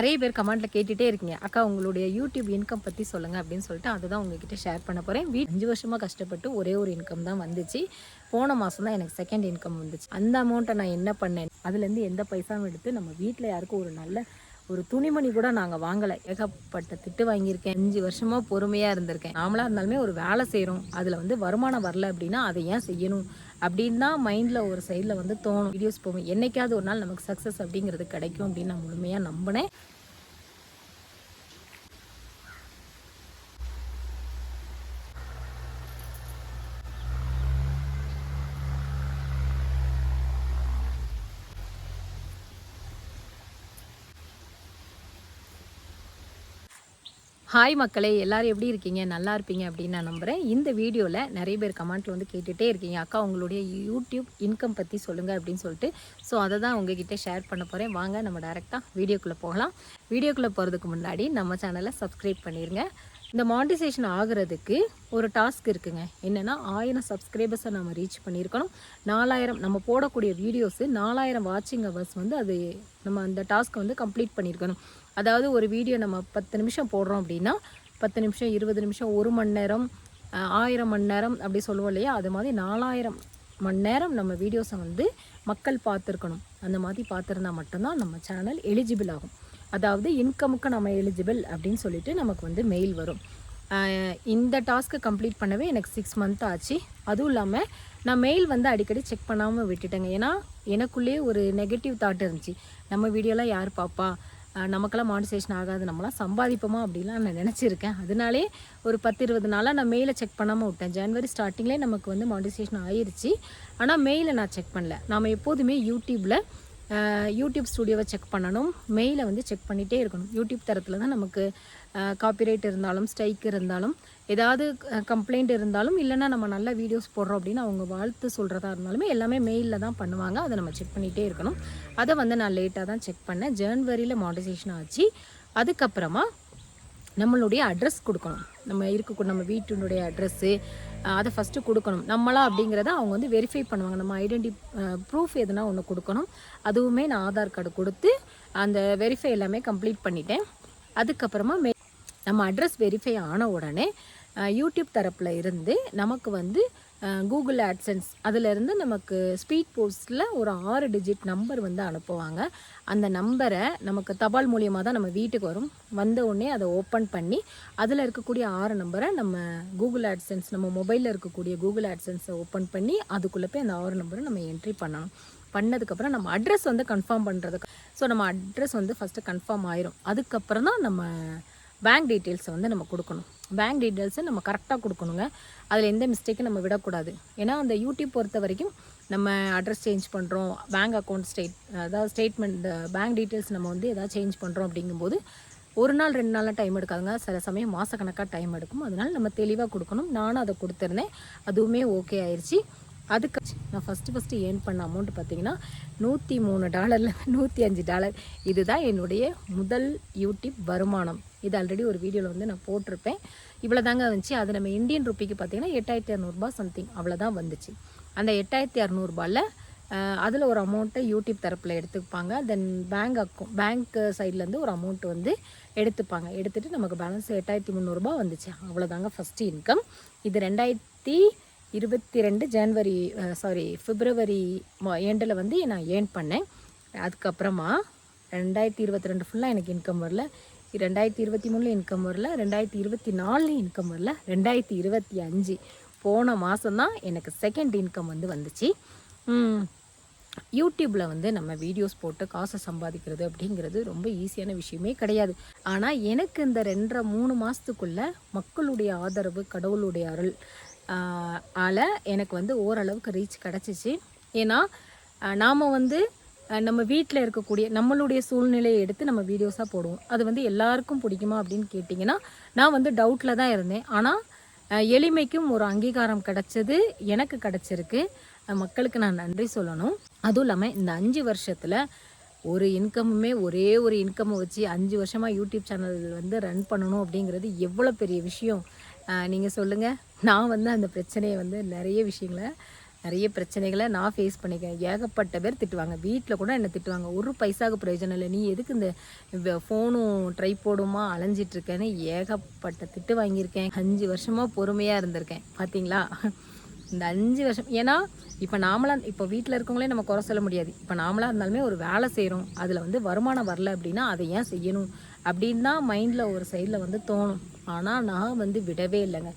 நிறைய பேர் கமெண்ட்டில் கேட்டுகிட்டே இருக்கீங்க. அக்கா உங்களுடைய யூடியூப் இன்கம் பற்றி சொல்லுங்கள் அப்படின்னு சொல்லிட்டு அதுதான் உங்ககிட்ட ஷேர் பண்ண போகிறேன் வீ அஞ்சு வருஷமாக கஷ்டப்பட்டு ஒரே ஒரு இன்கம் தான் வந்துச்சு. போன மாதம் தான் எனக்கு செகண்ட் இன்கம் வந்துச்சு. அந்த அமௌண்ட்டை நான் என்ன பண்ணேன்? அதுலேருந்து எந்த பைசாவும் எடுத்து நம்ம வீட்டில் யாருக்கும் ஒரு நல்ல ஒரு துணிமணி கூட நாங்கள் வாங்கலை. ஏகப்பட்ட திட்டு வாங்கியிருக்கேன். அஞ்சு வருஷமாக பொறுமையாக இருந்திருக்கேன். நாமளாக இருந்தாலுமே ஒரு வேலை செய்கிறோம் அதில் வந்து வருமானம் வரல அப்படின்னா அதை ஏன் செய்யணும்? அப்படின்னு தான் மைண்டில் ஒரு சைடில் வந்து தோணும். வீடியோஸ் போகும். என்றைக்காவது ஒரு நாள் நமக்கு சக்ஸஸ் அப்படிங்கிறது கிடைக்கும் அப்படின்னு நான் முழுமையாக நம்பினேன். ஹாய் மக்களே எல்லாரும் எப்படி இருக்கீங்க? நல்லா இருப்பீங்க அப்படின்னு நான் நம்புகிறேன் இந்த வீடியோவில் நிறைய பேர் கமெண்ட்டில் வந்து கேட்டுகிட்டே இருக்கீங்க. அக்கா உங்களுடைய யூடியூப் இன்கம் பற்றி சொல்லுங்கள் அப்படின்னு சொல்லிட்டு. ஸோ அதை தான் உங்ககிட்ட ஷேர் பண்ண போகிறேன் வாங்க நம்ம டேரெக்டாக வீடியோக்குள்ளே போகலாம். வீடியோக்குள்ளே போகிறதுக்கு முன்னாடி நம்ம சேனலை சப்ஸ்கிரைப் பண்ணிடுங்க இந்த மாண்டிசேஷன் ஆகிறதுக்கு ஒரு டாஸ்க் இருக்குங்க. என்னென்னா ஆயிரம் சப்ஸ்கிரைபர்ஸை நம்ம ரீச் பண்ணியிருக்கணும். நாலாயிரம் நம்ம போடக்கூடிய வீடியோஸு நாலாயிரம் வாட்சிங் ஹவர்ஸ் வந்து அது நம்ம அந்த டாஸ்க்கை வந்து கம்ப்ளீட் பண்ணியிருக்கணும். அதாவது ஒரு வீடியோ நம்ம பத்து நிமிஷம் போடுறோம் அப்படின்னா பத்து நிமிஷம் இருபது நிமிஷம் ஒரு மணி நேரம் ஆயிரம் மணி நேரம் அப்படி சொல்லுவோம் இல்லையா? அது மாதிரி நாலாயிரம் மணி நேரம் நம்ம வீடியோஸை வந்து மக்கள் பார்த்துருக்கணும். அந்த மாதிரி பார்த்துருந்தா மட்டும்தான் நம்ம சேனல் எலிஜிபிள் ஆகும். அதாவது இன்கமுக்கு நம்ம எலிஜிபிள் அப்படின்னு சொல்லிட்டு நமக்கு வந்து மெயில் வரும். இந்த டாஸ்க்கை கம்ப்ளீட் பண்ணவே எனக்கு சிக்ஸ் மந்த் ஆச்சு. அதுவும் இல்லாமல் நான் மெயில் வந்து அடிக்கடி செக் பண்ணாமல் விட்டுட்டேங்க. ஏன்னா எனக்குள்ளேயே ஒரு நெகட்டிவ் தாட் இருந்துச்சு. நம்ம வீடியோலாம் யார் பார்ப்பா நமக்கெல்லாம் மானிசேஷன் ஆகாது. நம்மளாம் சம்பாதிப்போமா அப்படிலாம் நான் நினச்சிருக்கேன். அதனாலே ஒரு பத்து இருபது நாளாக நான் மெயிலை செக் பண்ணாமல் விட்டேன். ஜனவரி ஸ்டார்டிங்லேயே நமக்கு வந்து மானிசேஷன் ஆயிடுச்சு ஆனால் மெயிலை நான் செக் பண்ணல. நாம் எப்போதுமே யூடியூப்பில் யூடியூப் ஸ்டுடியோவை செக் பண்ணணும். மெயிலை வந்து செக் பண்ணிகிட்டே இருக்கணும். யூடியூப் தரத்தில் தான் நமக்கு காப்பிரைட் இருந்தாலும் ஸ்ட்ரைக் இருந்தாலும் ஏதாவது கம்ப்ளைண்ட் இருந்தாலும் இல்லைன்னா நம்ம நல்ல வீடியோஸ் போடுறோம் அப்படின்னு அவங்க வாழ்த்து சொல்கிறதா இருந்தாலுமே எல்லாமே மெயிலில் தான் பண்ணுவாங்க. அதை நம்ம செக் பண்ணிகிட்டே இருக்கணும். அதை வந்து நான் லேட்டாக தான் செக் பண்ணேன். ஜனவரியில் மாடிசேஷன் ஆச்சு. அதுக்கப்புறமா நம்மளுடைய அட்ரஸ் கொடுக்கணும். நம்ம இருக்கக்கூடிய நம்ம வீட்டினுடைய அட்ரஸ்ஸு அதை ஃபஸ்ட்டு கொடுக்கணும். நம்மளா அப்படிங்கிறத அவங்க வந்து வெரிஃபை பண்ணுவாங்க. நம்ம ஐடென்டி ப்ரூஃப் எதுனா ஒன்று கொடுக்கணும். அதுவுமே நான் ஆதார் கார்டு கொடுத்து அந்த வெரிஃபை எல்லாமே கம்ப்ளீட் பண்ணிட்டேன். அதுக்கப்புறமா மே நம்ம அட்ரஸ் வெரிஃபை ஆன உடனே யூடியூப் தரப்பில் இருந்து நமக்கு வந்து கூகுள் ஆட்சன்ஸ் அதிலிருந்து நமக்கு ஸ்பீட் போஸ்ட்டில் ஒரு ஆறு டிஜிட் நம்பர் வந்து அனுப்புவாங்க. அந்த நம்பரை நமக்கு தபால் மூலியமாக தான் நம்ம வீட்டுக்கு வரும். வந்த உடனே அதை ஓப்பன் பண்ணி அதில் இருக்கக்கூடிய ஆறு நம்பரை நம்ம கூகுள் ஆட்சன்ஸ் நம்ம மொபைலில் இருக்கக்கூடிய கூகுள் ஆட்சன்ஸை ஓப்பன் பண்ணி அதுக்குள்ளே போய் அந்த ஆறு நம்பரை நம்ம என்ட்ரி பண்ணணும். பண்ணதுக்கப்புறம் நம்ம அட்ரஸ் வந்து கன்ஃபார்ம் பண்ணுறதுக்கு ஸோ நம்ம அட்ரஸ் வந்து ஃபஸ்ட்டு கன்ஃபார்ம் ஆயிரும். அதுக்கப்புறம் தான் நம்ம பேங்க் டீட்டெயில்ஸை வந்து நம்ம கொடுக்கணும். பேங்க் டீட்டெயில்ஸை நம்ம கரெக்டாக கொடுக்கணுங்க. அதில் எந்த மிஸ்டேக்கும் நம்ம விடக்கூடாது. ஏன்னா அந்த யூடியூப் பொறுத்த வரைக்கும் நம்ம அட்ரஸ் சேஞ்ச் பண்ணுறோம் பேங்க் அக்கௌண்ட் ஸ்டேட் அதாவது ஸ்டேட்மெண்ட் பேங்க் டீட்டெயில்ஸ் நம்ம வந்து எதாவது சேஞ்ச் பண்ணுறோம் அப்படிங்கும்போது ஒரு நாள் ரெண்டு நாளில் டைம் எடுக்காதுங்க. சில சமயம் மாதக்கணக்காக டைம் எடுக்கும். அதனால் நம்ம தெளிவாக கொடுக்கணும். நானும் அதை கொடுத்துருந்தேன். அதுவுமே ஓகே ஆயிடுச்சு அதுக்கு நான் ஃபஸ்ட்டு ஃபஸ்ட்டு ஏர்ன் பண்ண அமௌண்ட் பார்த்தீங்கன்னா நூற்றி மூணு டாலரில் நூற்றி அஞ்சு டாலர் இதுதான் என்னுடைய முதல் யூடியூப் வருமானம். இது ஆல்ரெடி ஒரு வீடியோவில் வந்து நான் போட்டிருப்பேன். இவ்வளோ தாங்க வந்துச்சு. அது நம்ம இந்தியன் ருப்பிக்கு பார்த்தீங்கன்னா எட்டாயிரத்தி இரநூறுபா சம்திங் அவ்வளோதான் வந்துச்சு. அந்த எட்டாயிரத்தி இரநூறுபாவில் அதில் ஒரு அமௌண்ட்டை யூடியூப் தரப்பில் எடுத்துப்பாங்க. தென் பேங்க் அக்கௌண்ட் பேங்க் சைட்லேருந்து ஒரு அமௌண்ட் வந்து எடுத்துப்பாங்க. எடுத்துகிட்டு நமக்கு பேலன்ஸ் எட்டாயிரத்தி முந்நூறுபா வந்துச்சு. அவ்வளோதாங்க ஃபஸ்ட்டு இன்கம் இது ரெண்டாயிரத்தி இருபத்தி ரெண்டு ஜனவரி சாரி பிப்ரவரி எண்டில் வந்து நான் ஏர்ன் பண்ணேன். அதுக்கப்புறமா ரெண்டாயிரத்தி இருபத்தி ரெண்டு ஃபுல்லாக எனக்கு இன்கம் வரல. ரெண்டாயிரத்தி இருபத்தி மூணில் இன்கம் வரல. ரெண்டாயிரத்தி இருபத்தி நாலில் இன்கம் வரல. ரெண்டாயிரத்தி இருபத்தி அஞ்சு போன மாதம்தான் எனக்கு செகண்ட் இன்கம் வந்து வந்துச்சு. யூடியூப்பில் வந்து நம்ம வீடியோஸ் போட்டு காசை சம்பாதிக்கிறது அப்படிங்கிறது ரொம்ப ஈஸியான விஷயமே கிடையாது. ஆனால் எனக்கு இந்த ரெண்டரை மூணு மாதத்துக்குள்ளே மக்களுடைய ஆதரவு கடவுளுடைய அருள் ஆல எனக்கு வந்து ஓரளவுக்கு ரீச் கிடச்சிச்சு. ஏன்னா நாம் வந்து நம்ம வீட்டில் இருக்கக்கூடிய நம்மளுடைய சூழ்நிலையை எடுத்து நம்ம வீடியோஸாக போடுவோம். அது வந்து எல்லாருக்கும் பிடிக்குமா அப்படின்னு கேட்டிங்கன்னா நான் வந்து டவுட்டில் தான் இருந்தேன். ஆனால் எளிமைக்கும் ஒரு அங்கீகாரம் கிடைச்சது எனக்கு கிடச்சிருக்கு. மக்களுக்கு நான் நன்றி சொல்லணும். அதுவும் இல்லாமல் இந்த அஞ்சு வருஷத்தில் ஒரு இன்கமுமே ஒரே ஒரு இன்கம்மை வச்சு அஞ்சு வருஷமாக யூடியூப் சேனல் வந்து ரன் பண்ணணும் அப்படிங்கிறது எவ்வளோ பெரிய விஷயம். நீங்கள் சொல்லுங்கள் நான் வந்து அந்த பிரச்சனையை வந்து நிறைய விஷயங்களை நிறைய பிரச்சனைகளை நான் ஃபேஸ் பண்ணிக்கிறேன். ஏகப்பட்ட பேர் திட்டுவாங்க. வீட்டில் கூட என்னை திட்டுவாங்க? ஒரு பைசாவுக்கு பிரயோஜனம் இல்லை. நீ எதுக்கு இந்த ஃபோனும் ட்ரை போடுமா அலைஞ்சிட்ருக்கேன்னு ஏகப்பட்ட திட்டு வாங்கியிருக்கேன். அஞ்சு வருஷமாக பொறுமையாக இருந்திருக்கேன். பார்த்தீங்களா இந்த அஞ்சு வருஷம் ஏன்னா இப்போ நாமளாக இப்போ வீட்டில் இருக்கவங்களே நம்ம குறை சொல்ல முடியாது. இப்போ நாமளாக இருந்தாலுமே ஒரு வேலை செய்கிறோம் அதில் வந்து வருமானம் வரல அப்படின்னா அதை ஏன் செய்யணும்? அப்படின்னு தான் மைண்டில் ஒரு சைடில் வந்து தோணும். ஆனால் நான் வந்து விடவே இல்லைங்க.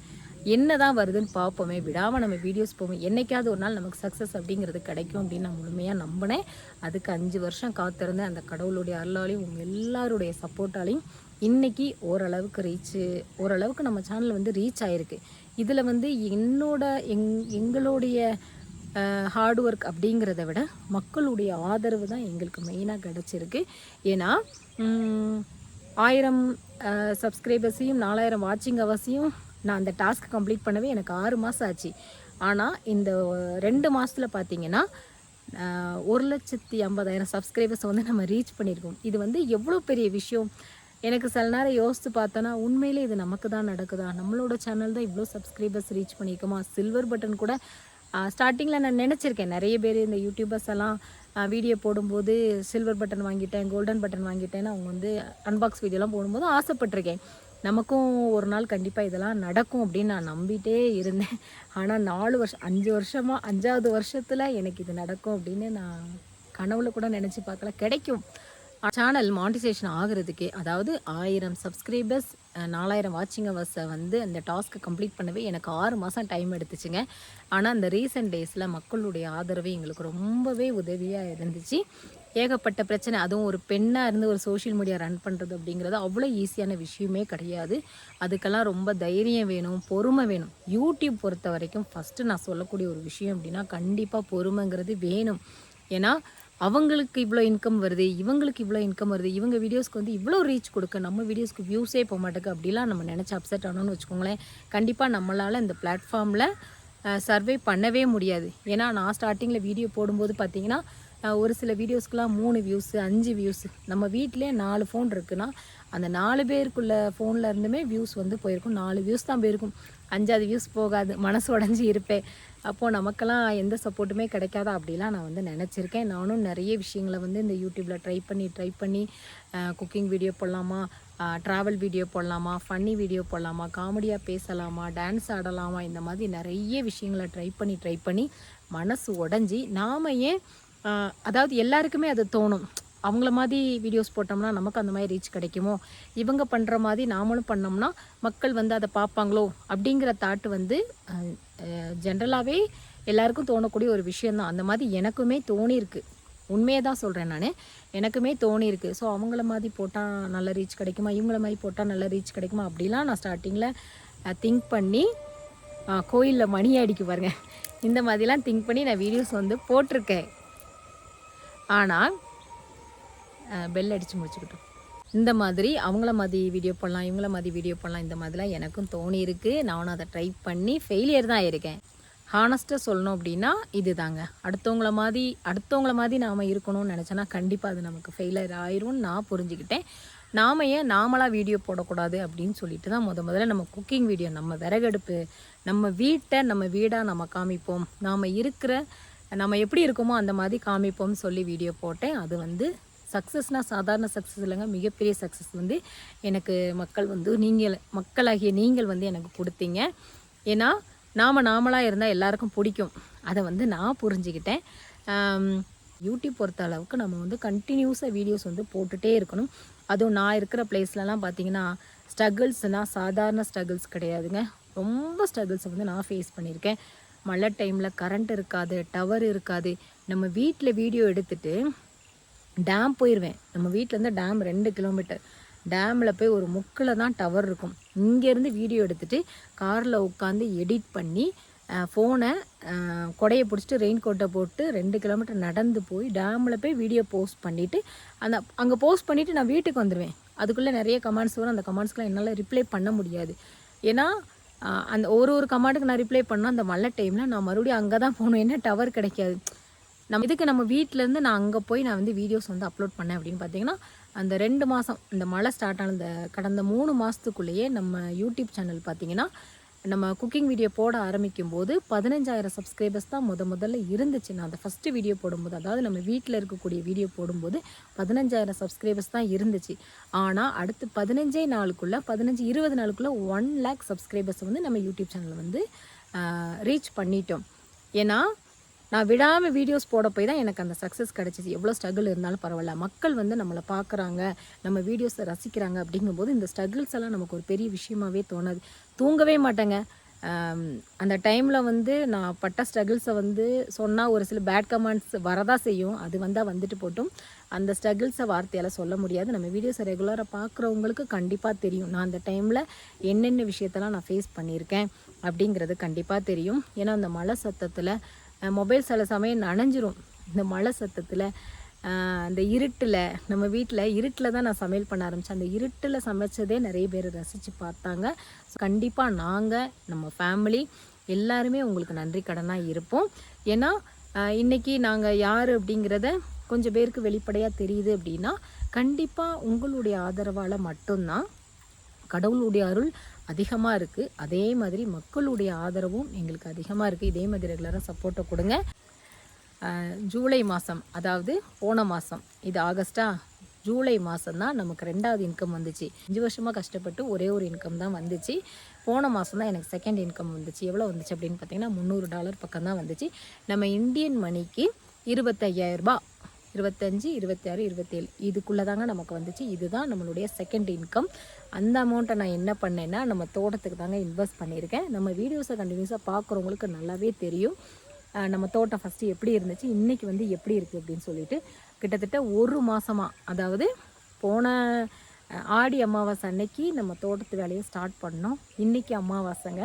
என்ன தான் வருதுன்னு பார்ப்போமே விடாமல் நம்ம வீடியோஸ் போவோம் என்றைக்காவது ஒரு நாள் நமக்கு சக்ஸஸ் அப்படிங்கிறது கிடைக்கும் அப்படின்னு நான் முழுமையாக நம்பினேன். அதுக்கு அஞ்சு வருஷம் காத்திருந்தேன். அந்த கடவுளுடைய அருளாலையும் உங்கள் எல்லாருடைய சப்போர்ட்டாலையும் இன்றைக்கி ஓரளவுக்கு ரீச்சு ஓரளவுக்கு நம்ம சேனல் வந்து ரீச் ஆகிருக்கு இதில் வந்து என்னோட எங் எங்களுடைய ஹார்ட் ஒர்க் அப்படிங்கிறத விட மக்களுடைய ஆதரவு தான் எங்களுக்கு மெயினாக கிடச்சிருக்கு. ஏன்னா ஆயிரம் சப்ஸ்கிரைபர்ஸையும் நாலாயிரம் வாட்சிங் அவர்ஸையும் நான் அந்த டாஸ்க் கம்ப்ளீட் பண்ணவே எனக்கு ஆறு மாதம் ஆச்சு. ஆனால் இந்த ரெண்டு மாதத்தில் பார்த்தீங்கன்னா ஒரு லட்சத்தி ஐம்பதாயிரம் சப்ஸ்கிரைபர்ஸ் வந்து நம்ம ரீச் பண்ணியிருக்கோம் இது வந்து எவ்வளோ பெரிய விஷயம்? எனக்கு சில நேரம் யோசித்து பார்த்தோன்னா உண்மையிலே இது நமக்கு தான் நடக்குதா? நம்மளோட சேனல் தான் இவ்வளோ சப்ஸ்கிரைபர்ஸ் ரீச் பண்ணியிருக்கோமா சில்வர் பட்டன் கூட ஸ்டார்டிங்கில் நான் நினச்சிருக்கேன். நிறைய பேர் இந்த யூடியூபர்ஸ் எல்லாம் வீடியோ போடும்போது சில்வர் பட்டன் வாங்கிட்டேன் கோல்டன் பட்டன் வாங்கிட்டேன்னு அவங்க வந்து அன்பாக்ஸ் வீடியோலாம் போடும்போது ஆசைப்பட்டிருக்கேன். நமக்கும் ஒரு நாள் கண்டிப்பாக இதெல்லாம் நடக்கும் அப்படின்னு நான் நம்பிட்டே இருந்தேன். ஆனால் நாலு வருஷம் அஞ்சு வருஷமாக அஞ்சாவது வருஷத்தில் எனக்கு இது நடக்கும் அப்படின்னு நான் கனவுல கூட நினச்சி பார்க்கல. கிடைக்கும். சேனல் மானிட்டைசேஷன் ஆகிறதுக்கே அதாவது ஆயிரம் சப்ஸ்கிரைபர்ஸ் நாலாயிரம் வாட்சிங் ஹவர்ஸை வந்து அந்த டாஸ்க்கை கம்ப்ளீட் பண்ணவே எனக்கு ஆறு மாதம் டைம் எடுத்துச்சுங்க. ஆனால் அந்த ரீசெண்ட் டேஸில் மக்களுடைய ஆதரவு எங்களுக்கு ரொம்பவே உதவியாக இருந்துச்சு. ஏகப்பட்ட பிரச்சனை அதுவும் ஒரு பெண்ணாக இருந்து ஒரு சோஷியல் மீடியா ரன் பண்ணுறது அப்படிங்கிறது அவ்வளோ ஈஸியான விஷயமே கிடையாது. அதுக்கெல்லாம் ரொம்ப தைரியம் வேணும் பொறுமை வேணும். யூடியூப் பொறுத்த வரைக்கும் ஃபஸ்ட்டு நான் சொல்லக்கூடிய ஒரு விஷயம் அப்படின்னா கண்டிப்பாக பொறுமைங்கிறது வேணும். ஏன்னா அவங்களுக்கு இவ்வளோ இன்கம் வருது இவங்களுக்கு இவ்வளோ இன்கம் வருது இவங்க வீடியோஸ்க்கு வந்து இவ்வளோ ரீச் கொடுக்க நம்ம வீடியோஸ்க்கு வியூஸே போக மாட்டேங்க அப்படிலாம் நம்ம நினச்சி அப்செட் ஆனோன்னு வச்சுக்கோங்களேன். கண்டிப்பாக நம்மளால் இந்த பிளாட்ஃபார்மில் சர்வே பண்ணவே முடியாது. ஏன்னா நான் ஸ்டார்டிங்கில் வீடியோ போடும்போது பார்த்தீங்கன்னா ஒரு சில வீடியோஸ்க்கெலாம் மூணு வியூஸு அஞ்சு வியூஸு நம்ம வீட்டிலே நாலு ஃபோன் இருக்குன்னா அந்த நாலு பேருக்குள்ள ஃபோனில் இருந்துமே வியூஸ் வந்து போயிருக்கும். நாலு வியூஸ் தான் போயிருக்கும். அஞ்சாவது வியூஸ் போகாது மனசு உடஞ்சி இருப்பேன் அப்போது நமக்கெல்லாம் எந்த சப்போர்ட்டுமே கிடைக்காதா அப்படிலாம் நான் வந்து நினச்சிருக்கேன். நானும் நிறைய விஷயங்களை வந்து இந்த யூடியூப்பில் ட்ரை பண்ணி ட்ரை பண்ணி குக்கிங் வீடியோ போடலாமா ட்ராவல் வீடியோ போடலாமா ஃபன்னி வீடியோ போடலாமா காமெடியாக பேசலாமா டான்ஸ் ஆடலாமா இந்த மாதிரி நிறைய விஷயங்களை ட்ரை பண்ணி ட்ரை பண்ணி மனசு உடஞ்சி நாம் ஏன் அதாவது எல்லாருக்குமே அது தோணும். அவங்கள மாதிரி வீடியோஸ் போட்டோம்னா நமக்கு அந்த மாதிரி ரீச் கிடைக்குமோ? இவங்க பண்ணுற மாதிரி நாமளும் பண்ணோம்னா மக்கள் வந்து அதை பார்ப்பாங்களோ? அப்படிங்கிற தாட்டு வந்து ஜென்ரலாகவே எல்லாருக்கும் தோணக்கூடிய ஒரு விஷயந்தான் அந்த மாதிரி எனக்குமே தோணியிருக்கு. உண்மையை தான் சொல்கிறேன் நான். எனக்குமே தோணியிருக்கு. ஸோ அவங்கள மாதிரி போட்டால் நல்ல ரீச் கிடைக்குமா? இவங்கள மாதிரி போட்டால் நல்ல ரீச் கிடைக்குமா? அப்படிலாம் நான் ஸ்டார்டிங்கில் திங்க் பண்ணி கோயிலில் மணி அடிக்க பாருங்க. இந்த மாதிரிலாம் திங்க் பண்ணி நான் வீடியோஸ் வந்து போட்டிருக்கேன். ஆனால் பெல் அடித்து முடிச்சுக்கிட்டோம். இந்த மாதிரி அவங்கள மாதிரி வீடியோ பண்ணலாம் இவங்கள மாதிரி வீடியோ பண்ணலாம் இந்த மாதிரிலாம் எனக்கும் தோணி இருக்குது நானும் அதை ட்ரை பண்ணி ஃபெயிலியர் தான் இருக்கேன் ஹானஸ்ட்டாக சொல்லணும் அப்படின்னா இது தாங்க அடுத்தவங்கள மாதிரி அடுத்தவங்கள மாதிரி நாம் இருக்கணும்னு நினச்சோன்னா கண்டிப்பாக அது நமக்கு ஃபெயிலியர் ஆயிரும்னு நான் புரிஞ்சுக்கிட்டேன். நாம் ஏன் நாமளாக வீடியோ போடக்கூடாது அப்படின்னு சொல்லிட்டு தான் முத முதல்ல நம்ம குக்கிங் வீடியோ நம்ம விறகடுப்பு நம்ம வீட்டை நம்ம வீடாக நம்ம காமிப்போம். நாம் இருக்கிற நம்ம எப்படி இருக்கோமோ அந்த மாதிரி காமிப்போம்னு சொல்லி வீடியோ போட்டேன். அது வந்து சக்ஸஸ்னால் சாதாரண சக்ஸஸ் இல்லைங்க மிகப்பெரிய சக்ஸஸ் வந்து எனக்கு மக்கள் வந்து நீங்கள் மக்களாகிய நீங்கள் வந்து எனக்கு கொடுத்தீங்க. ஏன்னா நாம் நாமளாக இருந்தால் எல்லாருக்கும் பிடிக்கும். அதை வந்து நான் புரிஞ்சுக்கிட்டேன். யூடியூப் பொறுத்த அளவுக்கு நம்ம வந்து கண்டினியூஸாக வீடியோஸ் வந்து போட்டுகிட்டே இருக்கணும். அதுவும் நான் இருக்கிற பிளேஸ்லலாம் பார்த்தீங்கன்னா ஸ்ட்ரகிள்ஸ்னால் சாதாரண ஸ்ட்ரகிள்ஸ் கிடையாதுங்க. ரொம்ப ஸ்ட்ரகிள்ஸை வந்து நான் ஃபேஸ் பண்ணியிருக்கேன். மழை டைமில் கரண்ட் இருக்காது டவர் இருக்காது. நம்ம வீட்டில் வீடியோ எடுத்துகிட்டு டேம் போயிடுவேன் நம்ம வீட்டிலேருந்து டேம் ரெண்டு கிலோமீட்டர் டேமில் போய் ஒரு முக்கில் தான் டவர் இருக்கும். இங்கேருந்து வீடியோ எடுத்துகிட்டு காரில் உட்காந்து எடிட் பண்ணி ஃபோனை கொடையை பிடிச்சிட்டு ரெயின் கோட்டை போட்டு ரெண்டு கிலோமீட்டர் நடந்து போய் டேமில் போய் வீடியோ போஸ்ட் பண்ணிவிட்டு அந்த அங்கே போஸ்ட் பண்ணிவிட்டு நான் வீட்டுக்கு வந்துடுவேன் அதுக்குள்ளே நிறைய கமெண்ட்ஸ் வரும். அந்த கமெண்ட்ஸ்க்கெலாம் என்னால் ரிப்ளை பண்ண முடியாது. ஏன்னா அந்த ஒரு ஒரு கமெண்ட்டுக்கு நான் ரிப்ளை பண்ணால் அந்த மழை டைமில் நான் மறுபடியும் அங்கே தான் போகணும். ஏன்னா டவர் கிடைக்காது. நம்ம இதுக்கு நம்ம வீட்டிலேருந்து நான் அங்கே போய் நான் வந்து வீடியோஸ் வந்து அப்லோட் பண்ணேன் அப்படின்னு பார்த்தீங்கன்னா அந்த ரெண்டு மாதம் இந்த மழை ஸ்டார்ட் ஆன இந்த கடந்த மூணு மாதத்துக்குள்ளேயே நம்ம யூடியூப் சேனல் பார்த்தீங்கன்னா நம்ம குக்கிங் வீடியோ போட ஆரம்பிக்கும் போது பதினஞ்சாயிரம் சப்ஸ்கிரைபர்ஸ் தான் முத முதல்ல இருந்துச்சு. நான் அந்த ஃபஸ்ட்டு வீடியோ போடும்போது அதாவது நம்ம வீட்டில் இருக்கக்கூடிய வீடியோ போடும்போது பதினஞ்சாயிரம் சப்ஸ்கிரைபர்ஸ் தான் இருந்துச்சு. ஆனால் அடுத்து பதினஞ்சே நாளுக்குள்ளே பதினஞ்சு இருபது நாளுக்குள்ளே ஒன் லேக் சப்ஸ்கிரைபர்ஸ் வந்து நம்ம யூடியூப் சேனலில் வந்து ரீச் பண்ணிட்டோம். ஏன்னா நான் விடாமல் வீடியோஸ் போட போய் தான் எனக்கு அந்த சக்ஸஸ் கிடச்சிச்சு எவ்வளோ ஸ்ட்ரகிள் இருந்தாலும் பரவாயில்ல. மக்கள் வந்து நம்மளை பார்க்குறாங்க நம்ம வீடியோஸை ரசிக்கிறாங்க அப்படிங்கும்போது இந்த ஸ்ட்ரகிள்ஸ் எல்லாம் நமக்கு ஒரு பெரிய விஷயமாவே தோணாது. தூங்கவே மாட்டேங்க. அந்த டைமில் வந்து நான் பட்ட ஸ்ட்ரகிள்ஸை வந்து சொன்னால் ஒரு சில பேட் கமெண்ட்ஸ் வரதான் செய்யும். அது வந்தால் வந்துட்டு போட்டும். அந்த ஸ்ட்ரகிள்ஸை வார்த்தையால் சொல்ல முடியாது. நம்ம வீடியோஸை ரெகுலராக பார்க்குறவங்களுக்கு கண்டிப்பாக தெரியும். நான் அந்த டைமில் என்னென்ன விஷயத்தெல்லாம் நான் ஃபேஸ் பண்ணியிருக்கேன் அப்படிங்கிறது கண்டிப்பாக தெரியும். ஏன்னா அந்த மழை சத்தத்தில் மொபைல் சில சமயம் நனைஞ்சிரும். இந்த மழை சத்தத்தில் அந்த இருட்டில் நம்ம வீட்டில் இருட்டில் தான் நான் சமையல் பண்ண ஆரம்பித்தேன் அந்த இருட்டில் சமைச்சதே நிறைய பேர் ரசித்து பார்த்தாங்க. கண்டிப்பாக நாங்கள் நம்ம ஃபேமிலி எல்லாருமே உங்களுக்கு நன்றி கடனாக இருப்போம். ஏன்னா இன்றைக்கி இன்னைக்கு நாங்கள் யார் அப்படிங்கிறத கொஞ்சம் பேருக்கு வெளிப்படையாக தெரியுது அப்படின்னா கண்டிப்பாக உங்களுடைய ஆதரவால் மட்டும்தான் கடவுளுடைய அருள் அதிகமாக இருக்குது அதே மாதிரி மக்களுடைய ஆதரவும் எங்களுக்கு அதிகமாக இருக்குது இதே மாதிரி ரெகுலராக சப்போர்ட்டை கொடுங்க. ஜூலை மாதம் அதாவது போன மாதம் இது ஆகஸ்டா ஜூலை மாதம் தான் நமக்கு ரெண்டாவது இன்கம் வந்துச்சு. அஞ்சு வருஷமாக கஷ்டப்பட்டு ஒரே ஒரு இன்கம் தான் வந்துச்சு. போன மாதம் தான் எனக்கு செகண்ட் இன்கம் வந்துச்சு. எவ்வளோ வந்துச்சு அப்படின்னு பார்த்தீங்கன்னா முந்நூறு டாலர் பக்கம் தான் வந்துச்சு. நம்ம இந்தியன் மணிக்கு இருபத்தையாயிரரூபா இருபத்தஞ்சி இருபத்தாறு இருபத்தேழு. இதுக்குள்ளே தாங்க நமக்கு வந்துச்சு. இதுதான் நம்மளுடைய செகண்ட் இன்கம் அந்த அமௌண்ட்டை நான் என்ன பண்ணேன்னா நம்ம தோட்டத்துக்கு தாங்க இன்வெஸ்ட் பண்ணியிருக்கேன். நம்ம வீடியோஸை கண்டினியூஸாக பார்க்குறவங்களுக்கு நல்லாவே தெரியும். நம்ம தோட்டம் ஃபஸ்ட்டு எப்படி இருந்துச்சு இன்றைக்கி வந்து எப்படி இருக்குது அப்படின்னு சொல்லிட்டு கிட்டத்தட்ட ஒரு மாதமாக அதாவது போன ஆடி அமாவாசை அன்னைக்கு நம்ம தோட்டத்து வேலையை ஸ்டார்ட் பண்ணோம். இன்றைக்கி அமாவாசைங்க.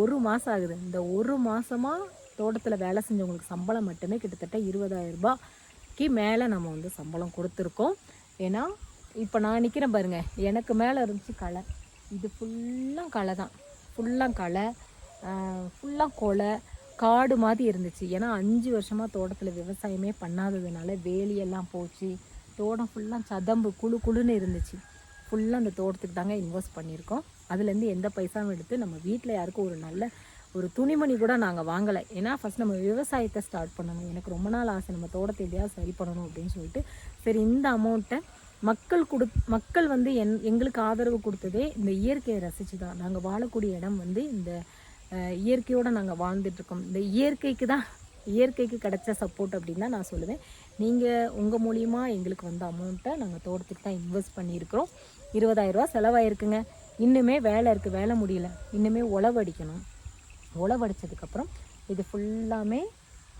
ஒரு மாதம் ஆகுது. இந்த ஒரு மாதமாக தோட்டத்தில் வேலை செஞ்சவங்களுக்கு சம்பளம் மட்டுமே கிட்டத்தட்ட இருபதாயிரம் ரூபாய்க்கு மேலே நம்ம வந்து சம்பளம் கொடுத்துருக்கோம். ஏன்னா இப்போ நான் நிற்கிறேன் பாருங்கள் எனக்கு மேலே இருந்துச்சு களை. இது ஃபுல்லாக களை தான். ஃபுல்லாக களை ஃபுல்லாக கொலை காடு மாதிரி இருந்துச்சு. ஏன்னா அஞ்சு வருஷமாக தோட்டத்தில் விவசாயமே பண்ணாததுனால வேலியெல்லாம் போச்சு. தோட்டம் ஃபுல்லாக சதம்பு குழு குழுன்னு இருந்துச்சு. ஃபுல்லாக அந்த தோட்டத்துக்கு தாங்க இன்வெஸ்ட் பண்ணியிருக்கோம். அதுலேருந்து எந்த பைசாவும் எடுத்து நம்ம வீட்டில் யாருக்கும் ஒரு நல்ல ஒரு துணிமணி கூட நாங்கள் வாங்கலை. ஏன்னா ஃபஸ்ட் நம்ம விவசாயத்தை ஸ்டார்ட் பண்ணணும். எனக்கு ரொம்ப நாள் ஆசை. நம்ம தோட்டத்தை எப்படியாவது சரி பண்ணணும் அப்படின்னு சொல்லிட்டு. சரி இந்த அமௌண்ட்டை மக்கள் கொடு மக்கள் வந்து என் எங்களுக்கு ஆதரவு கொடுத்ததே இந்த இயற்கையை ரசித்து தான் நாங்கள் வாழக்கூடிய இடம் வந்து இந்த இயற்கையோடு நாங்கள் வாழ்ந்துட்டுருக்கோம் இந்த இயற்கைக்கு தான் இயற்கைக்கு கிடைச்ச சப்போர்ட் அப்படின்னு தான் நான் சொல்லுவேன். நீங்கள் உங்கள் மூலியமாக எங்களுக்கு வந்த அமௌண்ட்டை நாங்கள் தோட்டத்துக்கு தான் இன்வெஸ்ட் பண்ணியிருக்கிறோம். இருபதாயிரரூவா செலவாயிருக்குங்க. இன்னுமே வேலை இருக்குது வேலை முடியல. இன்னுமே உழவடிக்கணும் உழவடிச்சதுக்கப்புறம் இது ஃபுல்லாமே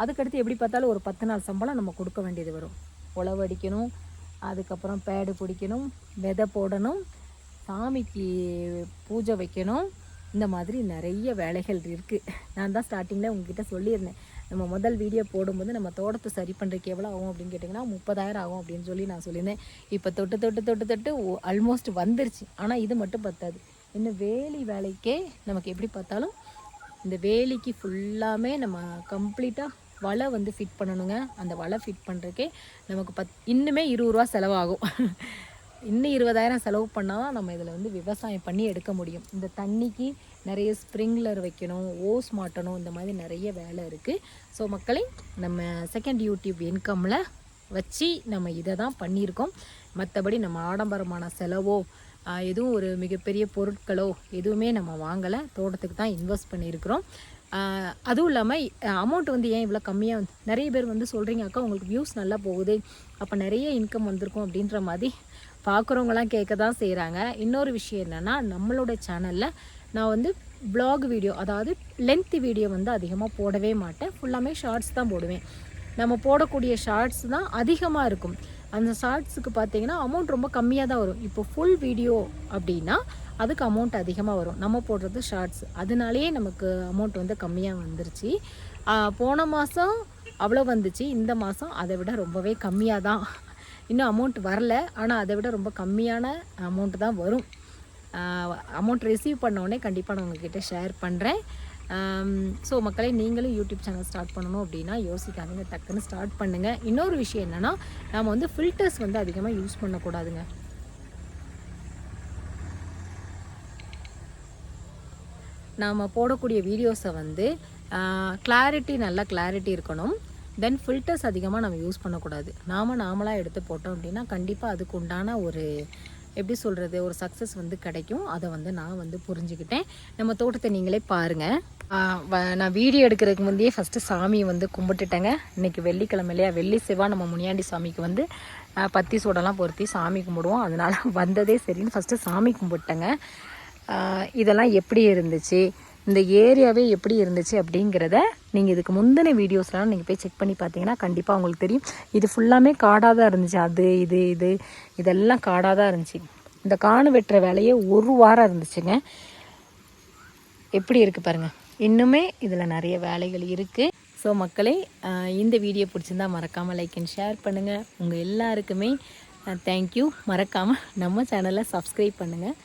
அதுக்கடுத்து எப்படி பார்த்தாலும் ஒரு பத்து நாள் சம்பளம் நம்ம கொடுக்க வேண்டியது வரும். உழவடிக்கணும் அதுக்கப்புறம் பேடு பிடிக்கணும் விதை போடணும் சாமிக்கு பூஜை வைக்கணும். இந்த மாதிரி நிறைய வேலைகள் இருக்குது நான் தான் ஸ்டார்டிங்கில் உங்ககிட்ட சொல்லியிருந்தேன். நம்ம முதல் வீடியோ போடும்போது நம்ம தோட்டத்தை சரி பண்ணுறதுக்கு எவ்வளோ ஆகும் அப்படின்னு கேட்டிங்கன்னா முப்பதாயிரம் ஆகும் அப்படின்னு சொல்லி நான் சொல்லியிருந்தேன். இப்போ தொட்டு தொட்டு தொட்டு தொட்டு ஆல்மோஸ்ட் வந்துருச்சு. ஆனால் இது மட்டும் பத்தாது. இன்னும் வேலி வேலைக்கே நமக்கு எப்படி பார்த்தாலும் இந்த வேலிக்கு ஃபுல்லாமே நம்ம கம்ப்ளீட்டாக வலை வந்து ஃபிட் பண்ணணுங்க. அந்த வலை ஃபிட் பண்ணுறக்கே நமக்கு பத் இன்னுமே இருபது ரூபா செலவாகும். இன்னும் இருபதாயிரம் செலவு பண்ணால் தான் நம்ம இதில் வந்து விவசாயம் பண்ணி எடுக்க முடியும். இந்த தண்ணிக்கு நிறைய ஸ்ப்ரிங்க்லர் வைக்கணும் ஓஸ் மாட்டணும் இந்த மாதிரி நிறைய வேலை இருக்குது ஸோ மக்களை நம்ம செகண்ட் யூடியூப் இன்கம்மில் வச்சு நம்ம இதை தான் பண்ணியிருக்கோம். மற்றபடி நம்ம ஆடம்பரமான செலவோ எதுவும் ஒரு மிகப்பெரிய பொருட்களோ எதுவுமே நம்ம வாங்கலை. தோட்டத்துக்கு தான் இன்வெஸ்ட் பண்ணியிருக்கிறோம். அதுவும் இல்லாமல் அமௌண்ட் வந்து ஏன் இவ்வளோ கம்மியாக வந்து நிறைய பேர் வந்து சொல்கிறீங்க அக்கா உங்களுக்கு வியூஸ் நல்லா போகுது. அப்போ நிறைய இன்கம் வந்திருக்கும் அப்படின்ற மாதிரி பார்க்குறவங்களாம் கேட்க தான் செய்கிறாங்க இன்னொரு விஷயம் என்னென்னா நம்மளோட சேனலில் நான் வந்து ப்ளாக் வீடியோ அதாவது லென்த் வீடியோ வந்து அதிகமாக போடவே மாட்டேன். ஃபுல்லாமே ஷார்ட்ஸ் தான் போடுவேன். நம்ம போடக்கூடிய ஷார்ட்ஸ் தான் அதிகமாக இருக்கும். அந்த ஷார்ட்ஸுக்கு பார்த்தீங்கன்னா அமௌண்ட் ரொம்ப கம்மியாக தான் வரும். இப்போ ஃபுல் வீடியோ அப்படின்னா அதுக்கு அமௌண்ட் அதிகமாக வரும். நம்ம போடுறது ஷார்ட்ஸ் அதனாலேயே நமக்கு அமௌண்ட் வந்து கம்மியாக வந்துருச்சு. போன மாதம் அவ்வளோ வந்துச்சு. இந்த மாதம் அதை விட ரொம்பவே கம்மியாக தான். இன்னும் அமௌண்ட் வரல. ஆனால் அதை விட ரொம்ப கம்மியான அமௌண்ட் தான் வரும். அமௌண்ட் ரிசீவ் பண்ணோடனே கண்டிப்பாக நான் உங்ககிட்ட ஷேர் பண்ணுறேன் Um, ஸோ மக்களை நீங்களும் யூடியூப் சேனல் ஸ்டார்ட் பண்ணணும் அப்படின்னா யோசிக்காதீங்க. டக்குன்னு ஸ்டார்ட் பண்ணுங்கள் இன்னொரு விஷயம் என்னென்னா நம்ம வந்து ஃபில்டர்ஸ் வந்து அதிகமாக யூஸ் பண்ணக்கூடாதுங்க. நாம் போடக்கூடிய வீடியோஸை வந்து கிளாரிட்டி நல்ல கிளாரிட்டி இருக்கணும். தென் ஃபில்டர்ஸ் அதிகமாக நம்ம யூஸ் பண்ணக்கூடாது. நாம் நாமளாக எடுத்து போட்டோம் அப்படின்னா கண்டிப்பாக அதுக்கு உண்டான ஒரு எப்படி சொல்கிறது ஒரு சக்ஸஸ் வந்து கிடைக்கும். அதை வந்து நான் வந்து புரிஞ்சுக்கிட்டேன். நம்ம தோட்டத்தை நீங்களே பாருங்கள் நான் வீடியோ எடுக்கிறதுக்கு முந்தையே ஃபஸ்ட்டு சாமியை வந்து கும்பிட்டுட்டேங்க. இன்றைக்கி வெள்ளிக்கிழமை இல்லையா வெள்ளி செவ்வாய் நம்ம முனியாண்டி சாமிக்கு வந்து பத்தி சூடெல்லாம் பொருத்தி சாமி கும்பிடுவோம். அதனால் வந்ததே சரின்னு ஃபஸ்ட்டு சாமி கும்பிட்டேங்க. இதெல்லாம் எப்படி இருந்துச்சு? இந்த ஏரியாவே எப்படி இருந்துச்சு அப்படிங்கிறத நீங்கள் இதுக்கு முந்தின வீடியோஸ்லாம் நீங்கள் போய் செக் பண்ணி பார்த்தீங்கன்னா கண்டிப்பாக உங்களுக்கு தெரியும். இது ஃபுல்லாமே காடாக தான் இருந்துச்சு. அது இது இது இதெல்லாம் காடாக தான் இருந்துச்சு. இந்த காணு வெட்டுற வேலையே ஒரு வாரம் இருந்துச்சுங்க. எப்படி இருக்குது பாருங்கள் இன்னுமே இதில் நிறைய வேலைகள் இருக்குது ஸோ மக்களே இந்த வீடியோ பிடிச்சிருந்தா மறக்காமல் லைக் அண்ட் ஷேர் பண்ணுங்கள் உங்கள் எல்லாருக்குமே தேங்க்யூ மறக்காமல் நம்ம சேனலை சப்ஸ்கிரைப் பண்ணுங்கள்